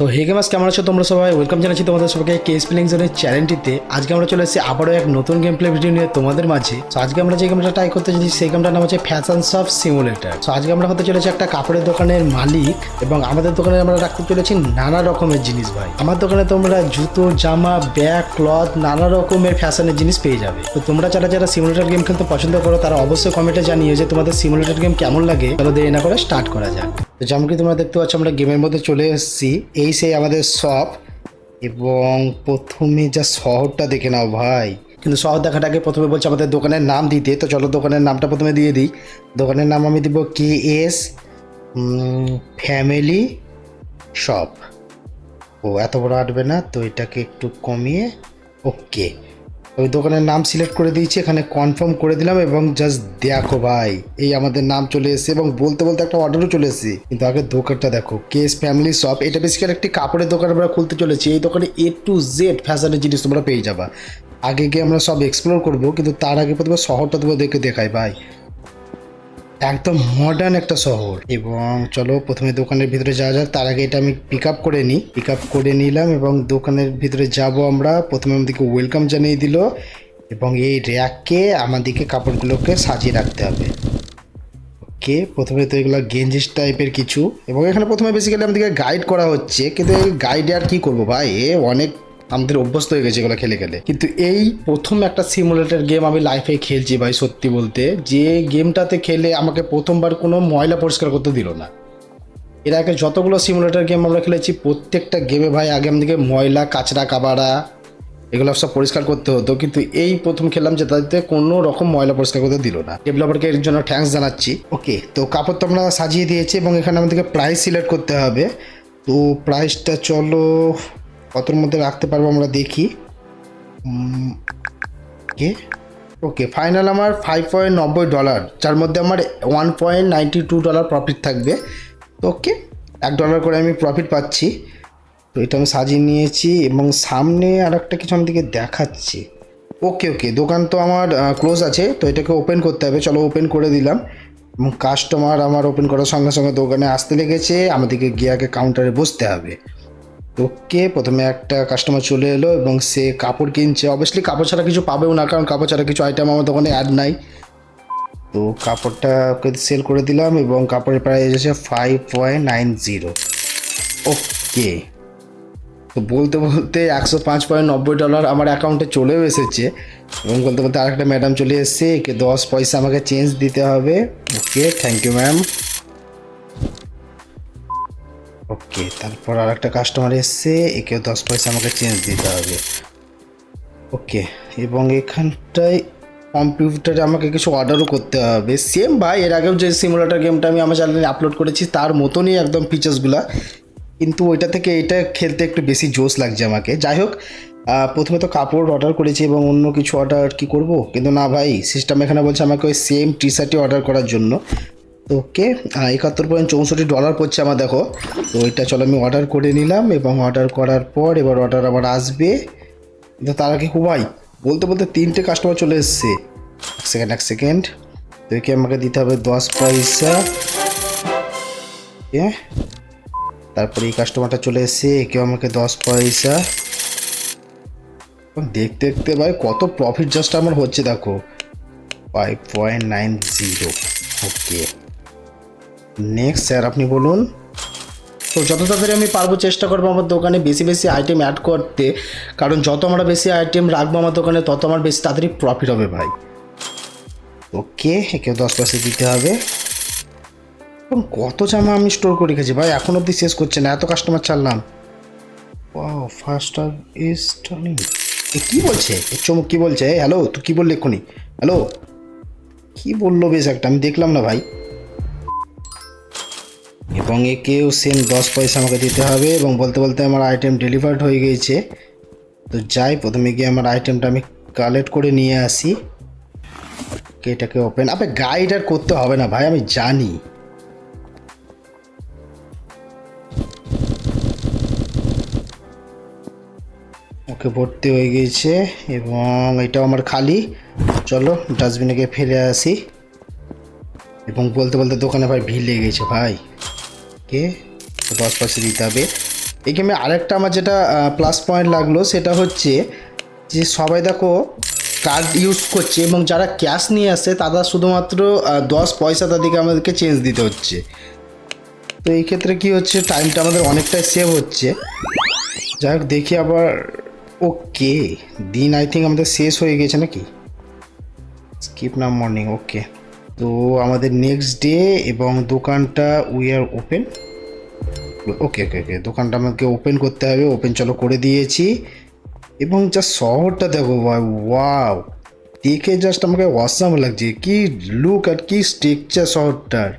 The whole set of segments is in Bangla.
তো হে গেমাস কেমন আছো তোমরা সবাই? ওয়েলকাম জানাচ্ছি তোমাদের সবাইকে কে স্পেলিং জোনের চ্যানেলটিতে আজকে আমরা চলে এসেছি আবারও এক নতুন গেম প্লে ভিডিও নিয়ে তোমাদের মাঝে। তো আজকে আমরা যে গেমটা ট্রাই করতে চাইছি সেই গেমটার নাম হচ্ছে ফ্যাশন শপ সিমুলেটার তো আজকে আমরা হতে চলেছি একটা কাপড়ের দোকানের মালিক এবং আমাদের দোকানে আমরা রাখতে চলেছি নানা রকমের জিনিস ভাই। আমার দোকানে তোমরা জুতো, জামা ব্যাগ ক্লথ নানা রকমের ফ্যাশনের জিনিস পেয়ে যাবে। তো তোমরা যারা যারা সিমুলেটার গেম খেলতে পছন্দ করো, তারা অবশ্যই কমেন্টে জানিয়ে যে তোমাদের সিমুলেটার গেম কেমন লাগে। চলো দেরি না করে স্টার্ট করা যাক। তো যেমন কি তোমরা দেখতে পাচ্ছ, আমরা গেমের মধ্যে চলে এসেছি। এই সেই আমাদের শপ এবং প্রথমে যা শহরটা দেখে নাও ভাই। কিন্তু শহর আগে প্রথমে বলছে আমাদের দোকানের নাম দিতে। তো চলো দোকানের নামটা প্রথমে দিয়ে দিই। দোকানের নাম আমি দিব কে এস ফ্যামিলি শপ। ও, এত বড় আটবে না, তো এটাকে একটু কমিয়ে, ওকে। ওই দোকানের নাম সিলেক্ট করে দিয়েছি, এখানে কনফার্ম করে দিলাম এবং জাস্ট দেখো ভাই, এই আমাদের নাম চলে এসেছে এবং বলতে বলতে একটা অর্ডারও চলে এসেছে। কিন্তু আগে দোকানটা দেখো কেস ফ্যামিলি শপ এটা বেসিক্যালি একটি কাপড়ের দোকান আমরা খুলতে চলেছি। এই দোকানে এ টু জেড ফ্যাশনের জিনিস তোমরা পেয়ে যাবা। আগে গিয়ে আমরা সব এক্সপ্লোর করব, কিন্তু তার আগে প্রথমে শহরটা তোমাদেরকে দেখে দেখাই ভাই। একদম মডার্ন একটা শহর। এবং চলো প্রথমে দোকানের ভিতরে যাওয়া যাক। তার আগে এটা আমি পিক আপ করে নিই। পিক আপ করে নিলাম এবং দোকানের ভিতরে যাব আমরা। প্রথমে আমাদেরকে ওয়েলকাম জানিয়ে দিল। এবং এই র্যাককে আমাদেরকে কাপড়গুলোকে সাজিয়ে রাখতে হবে। ওকে, প্রথমে তো এগুলো গেঞ্জিস টাইপের কিছু। এবং এখানে প্রথমে বেসিক্যালি আমাদেরকে গাইড করা হচ্ছে। কিন্তু এই গাইডে আর কী করব ভাই? এ অনেক আমাদের অভ্যস্ত হয়ে গেছে এগুলো খেলে খেলে। কিন্তু এই প্রথম একটা সিমুলেটর গেম আমি লাইফে খেলছি ভাই, সত্যি বলতে। যে গেমটাতে খেলে আমাকে প্রথমবার কোনো ময়লা পরিষ্কার করতে দিল না। এর আগে যতগুলো সিমুলেটর গেম আমরা খেলেছি, প্রত্যেকটা গেমে ভাই আগে আমাদেরকে ময়লা, কাচরা, কাবাড়া এগুলো সব পরিষ্কার করতে হতো। কিন্তু এই প্রথম খেললাম যে তাদের কোনো রকম ময়লা পরিষ্কার করতে দিল না। ডেভেলপারকে এর জন্য থ্যাঙ্কস জানাচ্ছি। ওকে তো কাপড় তো আমরা সাজিয়ে দিয়েছি এবং এখানে আমাদেরকে প্রাইস সিলেক্ট করতে হবে। তো প্রাইসটা চলো কতর মধ্যে রাখতে পারব, আমরা দেখি। ওকে। ওকে ফাইনাল আমার ফাইভ পয়েন্ট নব্বই ডলার যার মধ্যে আমার one point ninety two dollar profit থাকবে। তো ওকে, এক ডলার করে আমি প্রফিট পাচ্ছি। তো এটা আমি সাজিয়ে নিয়েছি এবং সামনে আর একটা কিছু আমাদেরকে দেখাচ্ছি। ওকে ওকে, দোকান তো আমার ক্লোজ আছে, তো এটাকে ওপেন করতে হবে। চলো ওপেন করে দিলাম। এবং কাস্টমার আমার ওপেন করার সঙ্গে সঙ্গে দোকানে আসতে লেগেছে। আমাদেরকে গিয়ে আগে কাউন্টারে বসতে হবে। ওকে প্রথমে একটা কাস্টমার চলে এলো এবং সে কাপড় কিনছে। অবভিয়াসলি কাপড় ছাড়া কিছু পাবেও না, কারণ কাপড় ছাড়া কিছু আইটেম আমার দোকানে অ্যাড নাই। তো কাপড়টা ওকে সেল করে দিলাম এবং কাপড়ের প্রাইস এসেছে five point nine zero okay তো বলতে বলতে একশো পাঁচ পয়েন্ট নব্বই ডলার আমার অ্যাকাউন্টে চলেও এসেছে। এবং বলতে বলতে আরেকটা ম্যাডাম চলে এসেছে, একে দশ পয়সা আমাকে চেঞ্জ দিতে হবে। Okay thank you ma'am okay, তারপর আর একটা কাস্টমার এসছে একেও দশ পয়সা আমাকে চেঞ্জ দিতে হবে। ওকে, এবং এখানটায় কম্পিউটারে আমাকে কিছু অর্ডারও করতে হবে। সেম ভাই, এর আগেও যে সিমুলেটার গেমটা আমি আমার চ্যানেলে আপলোড করেছি, তার মতনই একদম ফিচার্সগুলো কিন্তু ওইটা থেকে এটা খেলতে একটু বেশি জোশ লাগছে আমাকে। যাই হোক প্রথমে তো কাপড় অর্ডার করেছি এবং অন্য কিছু অর্ডার কি করব? কিন্তু না ভাই সিস্টেম এখানে বলছে আমাকে ওই সেম টি শার্টই অর্ডার করার জন্য। ওকে একাত্তর পয়েন্ট চৌষট্টি ডলার পড়ছে আমার, দেখো। তো এটা চলো আমি অর্ডার করে নিলাম এবং অর্ডার করার পর এবার অর্ডার আবার আসবে। কিন্তু তার আগে ভাই বলতে বলতে তিনটে কাস্টমার চলে এসছে। এক সেকেন্ড এক সেকেন্ড তো একে আমাকে দিতে হবে দশ পয়সা। তারপরে এই কাস্টমারটা চলে এসছে, একেও আমাকে দশ পয়সা। দেখতে দেখতে ভাই কত প্রফিট জাস্ট আমার হচ্ছে, দেখো। Five point nine zero okay. Next sir, আপনি বলুন। তো যত তাড়াতাড়ি আমি পারব চেষ্টা করব আমার দোকানে বেশি বেশি আইটেম অ্যাড করতে, কারণ যত আমরা বেশি আইটেম রাখব আমার দোকানে, তত আমার বেশি তাড়াতাড়ি প্রফিট হবে ভাই। ওকে একেও দশ পয়সা দিতে হবে। এবং কত জামা আমি স্টোর করে রেখেছি ভাই? এখন অবধি শেষ করছে না, এত কাস্টমার ছাড়লাম। ও ফার্স্ট ইজ টার্নিং এ কী বলছে? চমক কী বলছে? হ্যালো তুই কী বললি এক্ষুনি? হ্যালো কী বলল বেশ একটা? আমি দেখলাম না ভাই। এবং একেও সেম দশ পয়সা আমাকে দিতে হবে এবং বলতে বলতে আমার আইটেম ডেলিভার্ড হয়ে গিয়েছে। তো যাই, প্রথমে গিয়ে আমার আইটেমটা আমি কালেক্ট করে নিয়ে আসি। এটাকে ওপেন আপনি গাইড আর করতে হবে না ভাই, আমি জানি। ওকে ভর্তি হয়ে গিয়েছে এবং এটাও আমার খালি। চলো ডাস্টবিনে গিয়ে ফেলে আসি। এবং বলতে বলতে দোকানে ভাই ভিড় লেগে গেছে ভাই। কে? দশ পয়সা দিতে হবে এই গেমে আরেকটা আমার যেটা প্লাস পয়েন্ট লাগল, সেটা হচ্ছে যে সবাই দেখো কার্ড ইউজ করছে এবং যারা ক্যাশ নিয়ে আসে, তারা শুধুমাত্র দশ পয়সা তাদেরকে আমাদেরকে চেঞ্জ দিতে হচ্ছে। তো এই ক্ষেত্রে কি হচ্ছে টাইমটা আমাদের অনেকটাই সেভ হচ্ছে। যাই হোক, দেখি আবার ওকে দিন আই থিঙ্ক আমাদের শেষ হয়ে গেছে নাকি? স্কিপ নাম মর্নিং ওকে তো আমাদের নেক্সট ডে এবং দোকানটা উই আর ওপেন ওকে ওকে ওকে দোকানটা আমাকে ওপেন করতে হবে ওপেন চলো করে দিয়েছি। এবং যা শহরটা দেখো ভাই ওয়াও দেখে জাস্ট আমাকে অসাম লাগছে। কি লুক আর কি স্ট্রাকচার শহরটার।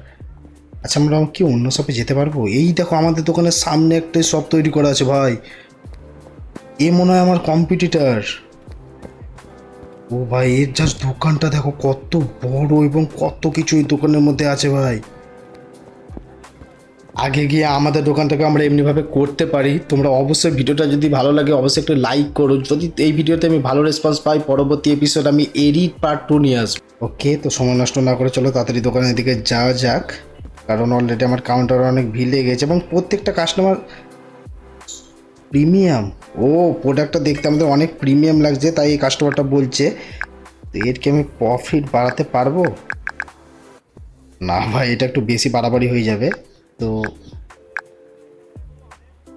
আচ্ছা আমরা কি অন্য শপে যেতে পারব? এই দেখো আমাদের দোকানের সামনে একটা শপ তৈরি করা আছে ভাই। এ মনে হয় আমার কম্পিটিটার ও ভাই, এর জাস্ট দোকানটা দেখো কত বড় এবং কত কিছু এই দোকানের মধ্যে আছে ভাই। আগে গিয়ে আমাদের দোকানটাকে আমরা এমনিভাবে করতে পারি। তোমরা অবশ্যই ভিডিওটা যদি ভালো লাগে, অবশ্যই একটু লাইক করো। যদি এই ভিডিওতে আমি ভালো রেসপন্স পাই, পরবর্তী এপিসোড আমি এডিট পার্ট টু নিয়ে আসব। ওকে তো সময় নষ্ট না করে চলো তাড়াতাড়ি দোকানের দিকে যাওয়া যাক। কারণ অলরেডি আমার কাউন্টারে অনেক ভিড় লেগে গেছে এবং প্রত্যেকটা কাস্টমার প্রিমিয়াম। ও প্রোডাক্টটা দেখতে আমাদের অনেক প্রিমিয়াম লাগছে, তাই এই কাস্টমারটা বলছে। তো এর কি আমি প্রফিট বাড়াতে পারব? না ভাই, এটা একটু বেশি বাড়াবাড়ি হয়ে যাবে। তো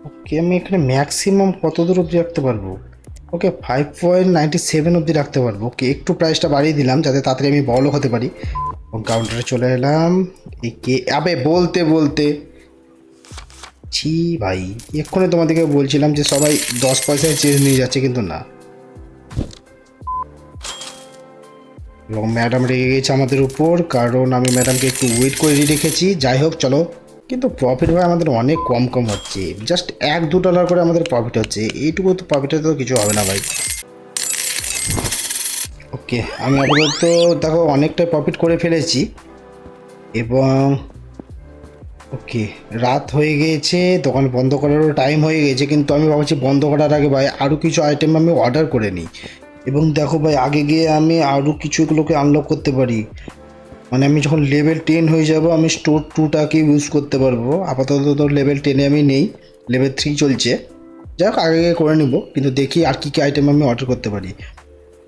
ওকে, আমি এখানে ম্যাক্সিমাম কত দূর অবধি রাখতে পারব? Okay five point ninety seven অবধি রাখতে পারব। ওকে, একটু প্রাইসটা বাড়িয়ে দিলাম, যাতে তাড়াতাড়ি আমি বড়লোক হতে পারি। কাউন্টারে চলে এলাম। কে, আবে, বলতে বলতে। ছি ভাই, এক্ষুনি তোমাদেরকে বলছিলাম যে সবাই দশ পয়সায় চেঞ্জ নিয়ে যাচ্ছে কিন্তু না। এবং ম্যাডাম রেগে গেছে আমাদের উপর, কারণ আমি ম্যাডামকে একটু ওয়েট করে রেখেছি। যাই হোক, চলো। কিন্তু প্রফিট ভাই আমাদের অনেক কম কম হচ্ছে। জাস্ট এক দু ডলার করে আমাদের প্রফিট হচ্ছে। এইটুকু তো প্রফিটে তো কিছু হবে না ভাই। ওকে আমি আপাতত দেখো অনেকটাই প্রফিট করে ফেলেছি। এবং ওকে, রাত হয়ে গিয়েছে দোকান বন্ধ করারও টাইম হয়ে গেছে, কিন্তু আমি ভাবছি বন্ধ করার আগে ভাই আরও কিছু আইটেম আমি অর্ডার করে নিই। এবং দেখো ভাই, আগে গিয়ে আমি আরও কিছু এগুলোকে আনলক করতে পারি। মানে আমি যখন লেভেল টেন হয়ে যাব, আমি স্টোর টুটাকে ইউজ করতে পারব। আপাতত তো লেভেল টেনে আমি নেই লেভেল থ্রি চলছে। যাই হোক আগে করে নেব, কিন্তু দেখি আর কী কী আইটেম আমি অর্ডার করতে পারি।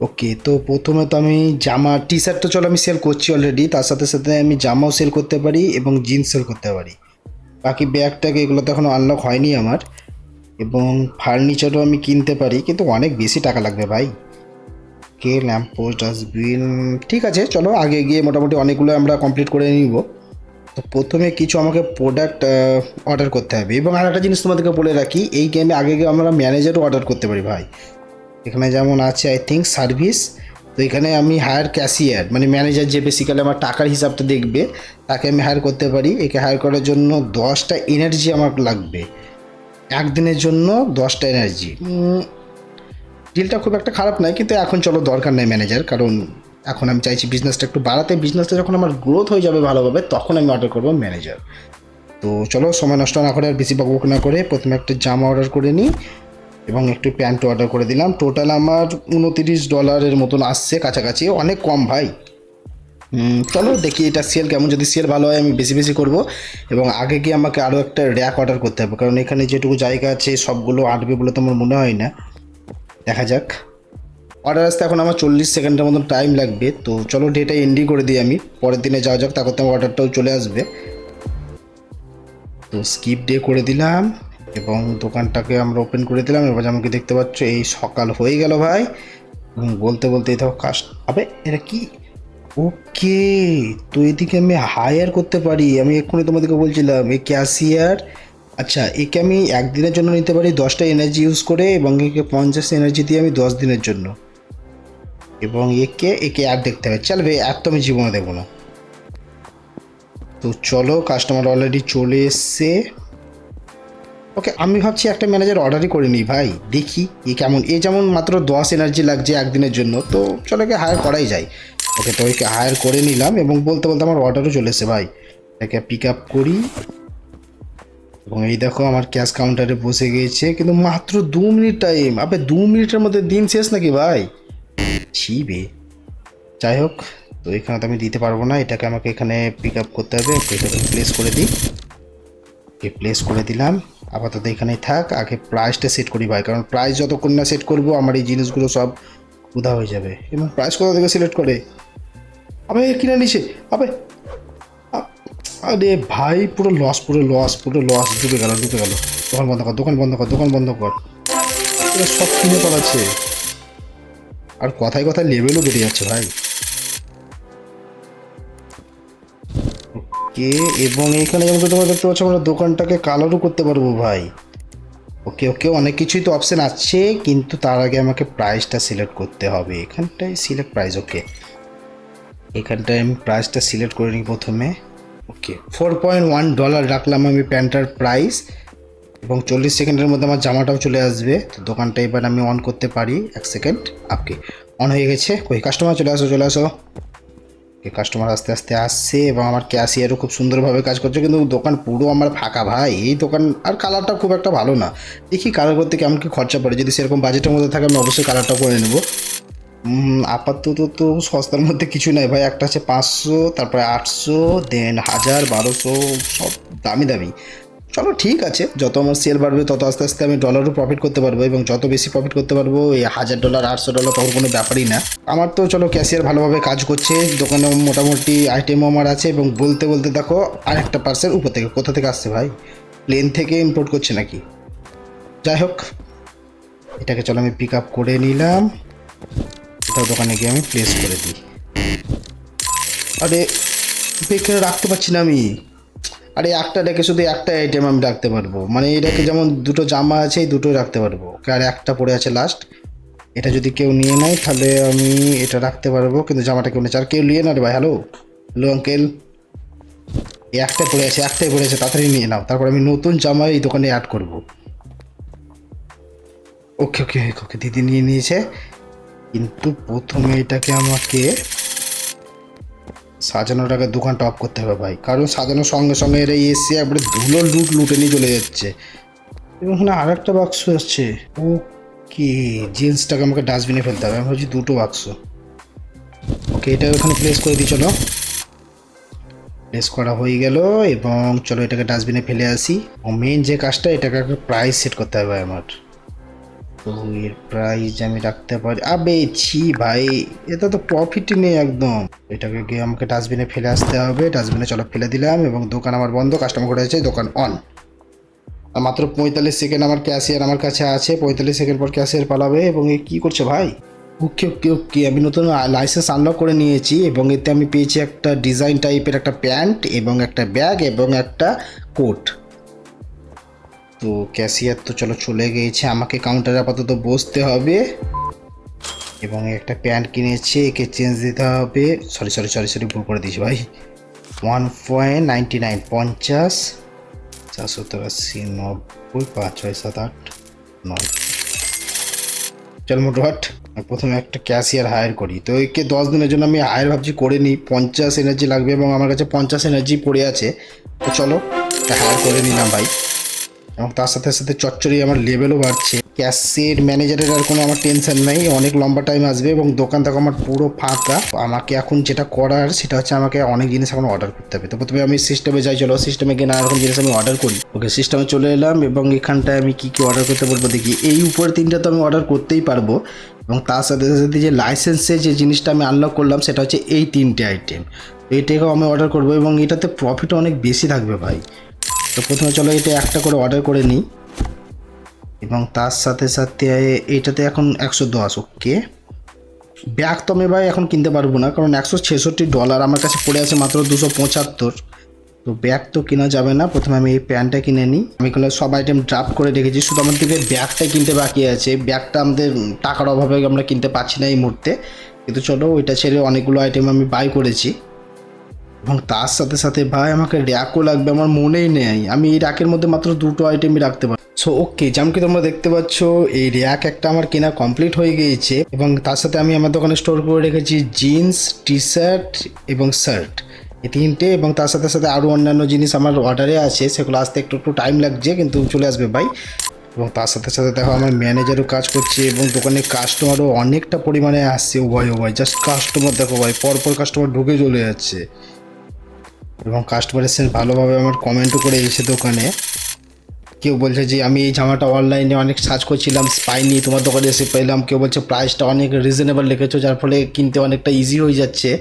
ওকে তো প্রথমে তো আমি জামা টি শার্ট তো চলো আমি সেল করছি অলরেডি তার সাথে সাথে আমি জামাও সেল করতে পারি এবং জিন্স সেল করতে পারি। বাকি ব্যাগ ট্যাগ এগুলো তো এখনও আনলক হয়নি আমার। এবং ফার্নিচারও আমি কিনতে পারি, কিন্তু অনেক বেশি টাকা লাগবে ভাই। কে ল্যাম্প পোস্ট ডাস্টবিন ঠিক আছে, চলো আগে গিয়ে মোটামুটি অনেকগুলো আমরা কমপ্লিট করে নিব। তো প্রথমে কিছু আমাকে প্রোডাক্ট অর্ডার করতে হবে। এবং আর একটা জিনিস তোমাদেরকে বলে রাখি, এই গেমে আগে গিয়ে আমরা ম্যানেজারও অর্ডার করতে পারি ভাই। এখানে যেমন আছে আই থিঙ্ক সার্ভিস তো এখানে আমি হায়ার ক্যাশিয়ার মানে ম্যানেজার যে বেসিক্যালি আমার টাকার হিসাবটা দেখবে, তাকে আমি হায়ার করতে পারি। একে হায়ার করার জন্য দশটা এনার্জি আমার লাগবে। একদিনের জন্য দশটা এনার্জি ডিলটা খুব একটা খারাপ নয়, কিন্তু এখন চলো দরকার নেই ম্যানেজার কারণ এখন আমি চাইছি বিজনেসটা একটু বাড়াতে। বিজনেসটা যখন আমার গ্রোথ হয়ে যাবে ভালোভাবে, তখন আমি অর্ডার করব ম্যানেজার তো চলো, সময় নষ্ট না করে আর বেশি বকবক না করে, প্রথমে একটা জামা অর্ডার করে নিই। এবং একটু প্যান্ট অর্ডার করে দিলাম। টোটাল আমার উনতিরিশ ডলারের মতন আসছে কাছাকাছি, অনেক কম ভাই। চলো দেখি এটা সেল কেমন, যদি সেল ভালো হয় আমি বেশি বেশি করব। এবং আগে গিয়ে আমাকে আরও একটা র্যাক অর্ডার করতে হবে, কারণ এখানে যেটুকু জায়গা আছে সবগুলো আটবে বলে তো আমার মনে হয় না। দেখা যাক। অর্ডার আসতে এখন আমার চল্লিশ সেকেন্ডের মতন টাইম লাগবে, তো চলো ডেটা এন্ডি করে দিই আমি। পরের দিনে যাওয়া যাক, তারপর তো আমার অর্ডারটাও চলে আসবে। তো স্কিপ ডে করে দিলাম। এবং দোকানটাকে আমরা ওপেন করে দিলাম। এবার আমাকে দেখতে পাচ্ছ, এই সকাল হয়ে গেল ভাই। এবং বলতে বলতে দেখো কাস্ট আবে এটা কি? ওকে, তো এদিকে আমি হায়ার করতে পারি। আমি এক্ষুনি তোমাদেরকে বলছিলাম এই ক্যাশিয়ার আচ্ছা একে আমি একদিনের জন্য নিতে পারি, দশটা এনার্জি ইউজ করে, এবং একে পঞ্চাশ এনার্জি দিয়ে আমি দশ দিনের জন্য। এবং একে একে অ্যাড দেখতে হবে। চলবে আর তো আমি জীবনে দেবো না। তো চলো কাস্টমার অলরেডি চলে এসছে। ওকে আমি ভাবছি একটা ম্যানেজার অর্ডারই করে নিই, ভাই। দেখি এ কেমন। এ যেমন মাত্র দশ এনার্জি লাগছে একদিনের জন্য, তো চলো একে হায়ার করাই যায়। ওকে তো ওকে হায়ার করে নিলাম এবং বলতে বলতে আমার অর্ডারও চলে এসেছে, ভাই। একে পিক আপ করি। এবং এই দেখো আমার ক্যাশ কাউন্টারে বসে গিয়েছে কিন্তু মাত্র দু মিনিট টাইম আপনি দু মিনিটের মধ্যে দিন শেষ নাকি, ভাই? ছিবে যাই হোক, তো এখানে তো আমি দিতে পারব না, এটাকে আমাকে এখানে পিক আপ করতে হবে। এটাকে প্লেস করে দিই। প্লেস করে দিলাম। আপাতত এখানেই থাক, আগে প্রাইসটা সেট করি ভাই, কারণ প্রাইস যতক্ষণ না সেট করব আমার এই জিনিসগুলো সব উধা হয়ে যাবে। এবং প্রাইস কোথা থেকে সিলেক্ট করে? আবে, কিনে নিছে। আবে আরে ভাই, পুরো লস পুরো লস পুরো লস ডুবে গেল ডুবে গেল। দোকান বন্ধ কর, দোকান বন্ধ কর, দোকান বন্ধ কর। সব কিনে পালাচ্ছে। আর কথায় কথায় লেভেলও বেড়ে যাচ্ছে ভাই। ওকে, এবং এখানে যেমন তোমরা দেখতে পাচ্ছ, আমরা দোকানটাকে কালারও করতে পারব ভাই। ওকে ওকে, অনেক কিছুই তো অপশান আছে, কিন্তু তার আগে আমাকে প্রাইসটা সিলেক্ট করতে হবে। এখানটায় সিলেক্ট প্রাইস ওকে। এখানটায় আমি প্রাইসটা সিলেক্ট করে নিই প্রথমে। Okay four point one dollar রাখলাম আমি প্যান্টার প্রাইস এবং চল্লিশ সেকেন্ডের মধ্যে আমার জামাটাও চলে আসবে। তো দোকানটা এবার আমি অন করতে পারি, এক সেকেন্ড আপকে অন হয়ে গেছে ওই কাস্টমার চলে আসো চলে আসো। কাস্টমার আস্তে আস্তে আসছে এবং আমার ক্যাশিয়ারও খুব সুন্দরভাবে কাজ করছে। কিন্তু দোকান পুরো আমার ফাঁকা ভাই। এই দোকান আর কালারটা খুব একটা ভালো না। দেখি কালার করতে কেমন কি খরচা পড়ে। যদি সেরকম বাজেটের মধ্যে থাকে, আমি অবশ্যই কালারটা করে নেব। আপাতত তো সস্তার মধ্যে কিছু নাই ভাই। একটা আছে পাঁচশো, তারপরে আটশো দেন হাজার, বারোশো, সব দামি দামি। চলো, ঠিক আছে। যত আমার সেল বাড়বে, তত আস্তে আস্তে আমি ডলারও প্রফিট করতে পারব এবং যত বেশি প্রফিট করতে পারব, এই হাজার ডলার আটশো ডলার তখন কোনো ব্যাপারই না। আমার তো চলো ক্যাশিয়ার ভালোভাবে কাজ করছে, দোকানে মোটামুটি আইটেমও আমার আছে এবং বলতে বলতে দেখো, আরেকটা পার্সেল উপর থেকে, কোথা থেকে আসছে ভাই? প্লেন থেকে ইম্পোর্ট করছে নাকি? যাই হোক, এটাকে চলো আমি পিক আপ করে নিলাম। এটাও দোকানে গিয়ে আমি প্লেস করে দিই। আরে বেকার রাখতে পারছি না আমি। আরে একটা রেখে শুধু একটা আইটেম আমি রাখতে পারব। মানে এই রেখে যেমন দুটো জামা আছে, এই দুটোই রাখতে পারব। আর একটা পড়ে আছে লাস্ট এটা যদি কেউ নিয়ে নেয়, তাহলে আমি এটা রাখতে পারব, কিন্তু জামাটা কেউ নিচ্ছে আর কেউ নিয়ে না রে ভাই হ্যালো হ্যালো আঙ্কেল এই একটাই পড়ে আছে, একটাই পড়ে আছে, তাড়াতাড়ি নিয়ে নাও। তারপর আমি নতুন জামা এই দোকানে অ্যাড করব। ওকে ওকে ওকে দিদি নিয়ে নিয়েছে। কিন্তু প্রথমে এটাকে আমাকে সাজানোর আগে দোকানটা অফ করতে হবে ভাই। কারণ সাজানোর সঙ্গে সঙ্গে এরা এসে একবারে ধুলো লুট লুটে নিয়ে চলে যাচ্ছে। এবং এখানে আর একটা বাক্স আসছে। ওকে জিন্সটাকে আমাকে ডাস্টবিনে ফেলতে হবে। আমি ভাবছি দুটো বাক্স ওকে এটা ওখানে প্লেস করে দিই, চলো। প্লেস করা হয়ে গেল এবং চলো এটাকে ডাস্টবিনে ফেলে আসি। ও মেন যে কাজটা, এটাকে একটা প্রাইস সেট করতে হবে আমার। তো এর প্রাইস আমি রাখতে পারি। আবে ছি ভাই, এটা তো প্রফিটই নেই একদম। এটাকে গিয়ে আমাকে ডাস্টবিনে ফেলে আসতে হবে। ডাস্টবিনে চলো ফেলে দিলাম এবং দোকান আমার বন্ধ কাস্টমার করে আছে, দোকান অন আর মাত্র পঁয়তাল্লিশ সেকেন্ড আমার ক্যাশিয়ার আমার কাছে আছে, পঁয়তাল্লিশ সেকেন্ড পর ক্যাশিয়ার পালাবে এবং এ কী করছে ভাই? ওকে ওকে ওকে আমি নতুন লাইসেন্স আনলক করে নিয়েছি এবং এতে আমি পেয়েছি একটা ডিজাইন টাইপের একটা প্যান্ট এবং একটা ব্যাগ এবং একটা কোট তো ক্যাশিয়ার তো চলো চলে গিয়েছে, আমাকে কাউন্টারে আপাতত বসতে হবে। এবং একটা প্যান্ট কিনেছি, একে চেঞ্জ দিতে হবে। সরি সরি সরি সরি ভুল করে দিয়েছি ভাই। ওয়ান পয়েন্ট নাইনটি নাইন পঞ্চাশ। চারশো আশি নব্বই, পাঁচ, ছয়, সাত, আট, নয়। চল মোটরহাট প্রথমে একটা ক্যাশিয়ার হায়ার করি। তো একে দশ দিনের জন্য আমি হায়ার ভাবছি করে নিই। পঞ্চাশ এনার্জি লাগবে এবং আমার কাছে পঞ্চাশ এনার্জি পড়ে আছে। তো চলো হায়ার করে নিলাম ভাই। এবং তার সাথে সাথে চচ্চড়ি আমার লেভেলও বাড়ছে। ক্যাশের ম্যানেজারের আর কোনো আমার টেনশন নেই, অনেক লম্বা টাইম আসবে এবং দোকান থেকে আমার পুরো ফাঁকা। আমাকে এখন যেটা করার সেটা হচ্ছে আমাকে অনেক জিনিস এখন অর্ডার করতে হবে। তো প্রথমে আমি সিস্টেমে যাই, চলো সিস্টেমে গিয়ে নানা রকম জিনিস আমি অর্ডার করি। ওকে সিস্টেমে চলে এলাম এবং এখানটায় আমি কী কী অর্ডার করতে পারব দেখি। এই উপরে তিনটা তো আমি অর্ডার করতেই পারব। এবং তার সাথে সাথে যে লাইসেন্সে যে জিনিসটা আমি আনলক করলাম সেটা হচ্ছে এই তিনটে আইটেম এইটাকেও আমি অর্ডার করব এবং এটাতে প্রফিট অনেক বেশি থাকবে ভাই। তো প্রথমে চলো এটা একটা করে অর্ডার করে নিই। এবং তার সাথে সাথে এইটাতে এখন একশো দশ ওকে ব্যাগ তো আমি ভাই এখন কিনতে পারব না, কারণ একশো ছেষট্টি ডলার আমার কাছে পড়ে আছে মাত্র দুশো পঁচাত্তর। তো ব্যাগ তো কেনা যাবে না, প্রথমে আমি এই প্যান্টটা কিনে নিই। আমি এগুলো সব আইটেম ড্রাফট করে রেখেছি, শুধু আমার দিকে ব্যাগটা কিনতে বাকি আছে। ব্যাগটা আমাদের টাকার অভাবে আমরা কিনতে পারছি না এই মুহূর্তে। কিন্তু চলো ওইটা ছেড়ে অনেকগুলো আইটেম আমি বাই করেছি। এবং তার সাথে সাথে ভাই আমাকে র্যাকও লাগবে, আমার মনেই নেই। আমি এই র্যাকের মধ্যে মাত্র দুটো আইটেমই রাখতে পারি সো ওকে যেমন কি তোমরা দেখতে পাচ্ছ, এই র্যাক একটা আমার কেনা কমপ্লিট হয়ে গিয়েছে এবং তার সাথে আমি আমার দোকানে স্টোর করে রেখেছি জিন্স টি শার্ট এবং শার্ট এই তিনটে এবং তার সাথে সাথে আরও অন্যান্য জিনিস আমার অর্ডারে আছে, সেগুলো আসতে একটু একটু টাইম লাগছে, কিন্তু চলে আসবে ভাই। এবং তার সাথে সাথে দেখো আমার ম্যানেজারও কাজ করছে এবং দোকানে কাস্টমারও অনেকটা পরিমাণে আসছে। ও ভাই ও ভাই জাস্ট কাস্টমার দেখো ভাই, পরপর কাস্টমার ঢুকে চলে যাচ্ছে। এবং কাস্টমার এসে ভালোভাবে আমার কমেন্টও করে এসে দোকানে। কেউ বলছে যে, আমি এই জামাটা অনলাইনে অনেক সার্চ করছিলাম পাইনি তোমার দোকানে এসে পেলাম। কেউ বলছে প্রাইসটা অনেক রিজনেবল রেখেছো, যার ফলে কিনতে অনেকটা ইজি হয়ে যাচ্ছে।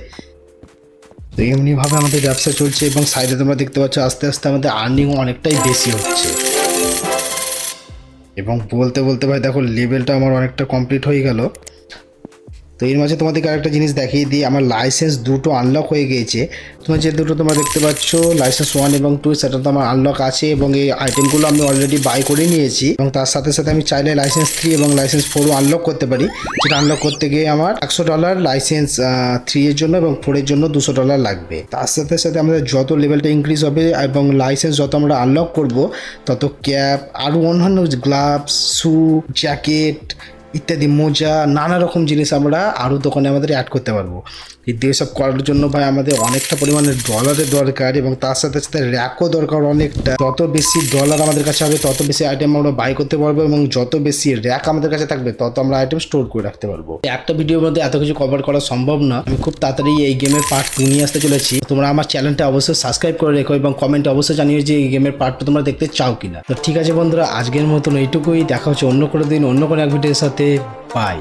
তো এমনিভাবে আমাদের ব্যবসা চলছে এবং সাইডে তোমরা দেখতে পাচ্ছ, আস্তে আস্তে আমাদের আর্নিং অনেকটাই বেশি হচ্ছে। এবং বলতে বলতে ভাই, দেখো লেভেলটা আমার অনেকটা কমপ্লিট হয়ে গেল। তো এর মাঝে তোমাদেরকে আরেকটা জিনিস দেখিয়ে দিই, আমার লাইসেন্স দুটো আনলক হয়ে গিয়েছে। তোমার যে দুটো তোমরা দেখতে পাচ্ছ লাইসেন্স ওয়ান এবং টু সেটা তো আমার আনলক আছে এবং এই আইটেমগুলো আমি অলরেডি বাই করে নিয়েছি এবং তার সাথে সাথে আমি চাইলে লাইসেন্স থ্রি এবং লাইসেন্স ফোরও আনলক করতে পারি। যেটা আনলক করতে গিয়ে আমার একশো ডলার লাইসেন্স থ্রি এর জন্য এবং ফোরের জন্য দুশো ডলার লাগবে। তার সাথে সাথে আমাদের যত লেভেলটা ইনক্রিজ হবে এবং লাইসেন্স যত আমরা আনলক করব, তত ক্যাপ আরও অন্যান্য গ্লাভস শু জ্যাকেট ইত্যাদি মোজা, নানা রকম জিনিস আমরা আরও দোকানে আমাদের অ্যাড করতে পারব। এই সব করার জন্য ভাই আমাদের অনেকটা পরিমাণে ডলারের দরকার এবং তার সাথে সাথে র্যাকও দরকার অনেকটা। যত বেশি ডলার আমাদের কাছে হবে, তত বেশি আইটেম আমরা বাই করতে পারব এবং যত বেশি র্যাক আমাদের কাছে থাকবে, তত আমরা আইটেম স্টোর করে রাখতে পারব। একটা ভিডিওর মধ্যে এত কিছু কভার করা সম্ভব না। আমি খুব তাড়াতাড়ি এই গেমের পার্ট টু নিয়ে আসতে চলেছি। তোমরা আমার চ্যানেলটা অবশ্যই সাবস্ক্রাইব করে রেখো এবং কমেন্টে অবশ্যই জানিও যে এই গেমের পার্টটা তোমরা দেখতে চাও কিনা। তো ঠিক আছে বন্ধুরা, আজকের মতন এইটুকুই। দেখা হচ্ছে অন্য কোনো দিন, অন্য কোনো এক ভিডিওর সাথে। বাই